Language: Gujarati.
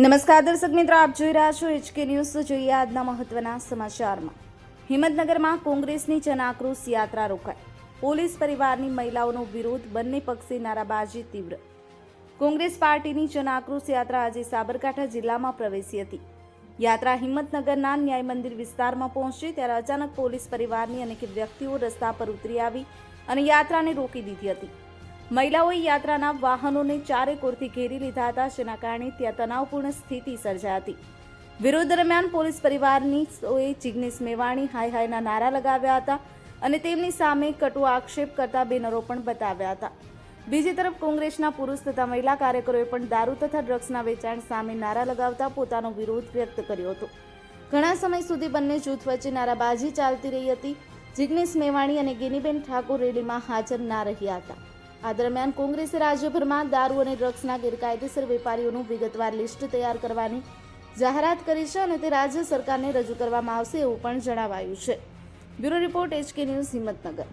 નમસ્કાર દર્શક મિત્રો, આપ જોઈ રહ્યા છો એચકે ન્યૂઝ જોઈએ આજના મહત્વના સમાચારમાં. હિંમતનગરમાં કોંગ્રેસની જનાક્રોશ યાત્રા રોકાઈ. પોલીસ પરિવારની મહિલાઓનો વિરોધ બંને પક્ષે નારાબાજી તીવ્ર. કોંગ્રેસ પાર્ટીની જનાક્રોશ યાત્રા આજે સાબરકાંઠા જિલ્લામાં પ્રવેશી હતી. યાત્રા હિંમતનગરના ન્યાય મંદિર વિસ્તારમાં પહોંચી, ત્યારે અચાનક પોલીસ પરિવારની અનેક વ્યક્તિઓ રસ્તા પર ઉતરી આવી અને યાત્રાને રોકી દીધી હતી. મહિલાઓએ યાત્રાના વાહનોને ચારે કોરથી ઘેરી લીધા હતા, જેના કારણે ત્યાં તણાવપૂર્ણ સ્થિતિ સર્જાઈ હતી. વિરોધ દરમિયાન પોલીસ પરિવારની સોએ જિગ્નેશ મેવાણી હાય હાયના નારા લગાવ્યા હતા અને તેમની સામે કટુ આક્ષેપ કરતા બેનરો પણ બતાવ્યા હતા. બીજી તરફ કોંગ્રેસના પુરુષ તથા મહિલા કાર્યકરોએ પણ દારૂ તથા ડ્રગ્સના વેચાણ સામે નારા લગાવતા પોતાનો વિરોધ વ્યક્ત કર્યો હતો. ઘણા સમય સુધી બંને જૂથ વચ્ચે નારાબાજી ચાલતી રહી હતી. જિગ્નેશ મેવાણી અને ગિનીબેન ઠાકોર રેલીમાં હાજર ના રહ્યા હતા. આ દરમિયાન કોંગ્રેસે રાજ્યભરમાં દારૂ અને ડ્રગ્સના ગેરકાયદેસર વેપારીઓનું વિગતવાર લિસ્ટ તૈયાર કરવાની જાહેરાત કરી છે અને તે રાજ્ય સરકારને રજૂ કરવામાં આવશે એવું પણ જણાવાયું છે. Bureau report HK news Himmatnagar.